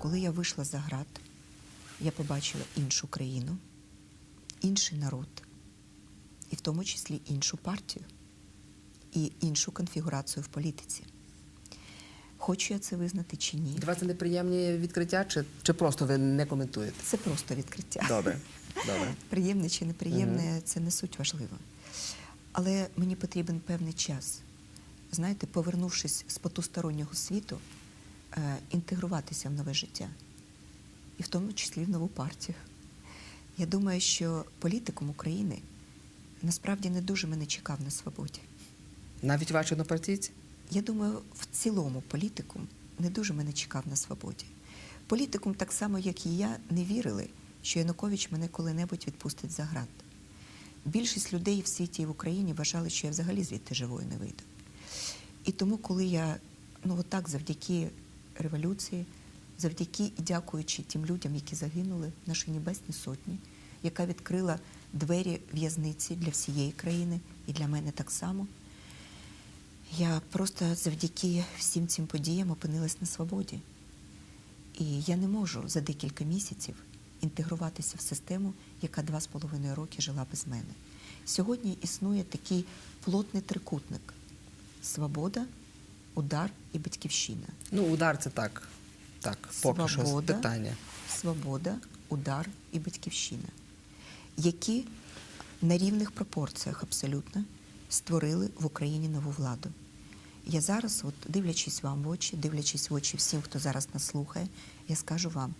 коли я вийшла за град, я побачила іншу країну, інший народ, і в тому числі іншу партію і іншу конфігурацію в політиці. Хочу я це визнати чи ні, Для вас це неприємні відкриття, чи, чи просто ви не коментуєте? це просто відкриття. Добре. Добре. Приємне чи неприємне, це не суть важливо. Але мені потрібен певний час. Знаєте, повернувшись з потустороннього світу, інтегруватися в нове життя, і в тому числі в нову партію. Я думаю, що політикум України насправді не дуже мене чекав на свободі. Навіть ваші однопартійці? Я думаю, в цілому політикум не дуже мене чекав на свободі. Політикум, так само, як і я, не вірили, що Янукович мене коли-небудь відпустить за град. Більшість людей в світі і в Україні вважали, що я взагалі звідти живою не вийду. І тому, коли я, ну отак, завдяки революції, завдяки і дякуючи тим людям, які загинули, нашій Небесній Сотні, яка відкрила двері в'язниці для всієї країни і для мене так само, я просто завдяки всім цим подіям опинилась на свободі. І я не можу за декілька місяців інтегруватися в систему, яка два з половиною роки жила без мене. Сьогодні існує такий плотний трикутник: свобода, удар і батьківщина. Ну, удар це так. Так, поки що питання. Свобода, удар і батьківщина, які на рівних пропорціях абсолютно створили в Україні нову владу. Я зараз, от дивлячись вам в очі, дивлячись в очі всім, хто зараз нас слухає, я скажу вам,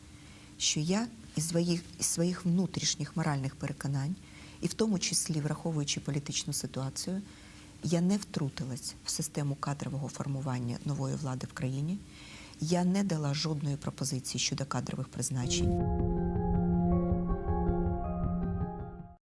що я із своїх, із своїх внутрішніх моральних переконань, і в тому числі враховуючи політичну ситуацію, я не втрутилась в систему кадрового формування нової влади в країні. Я не дала жодної пропозиції щодо кадрових призначень.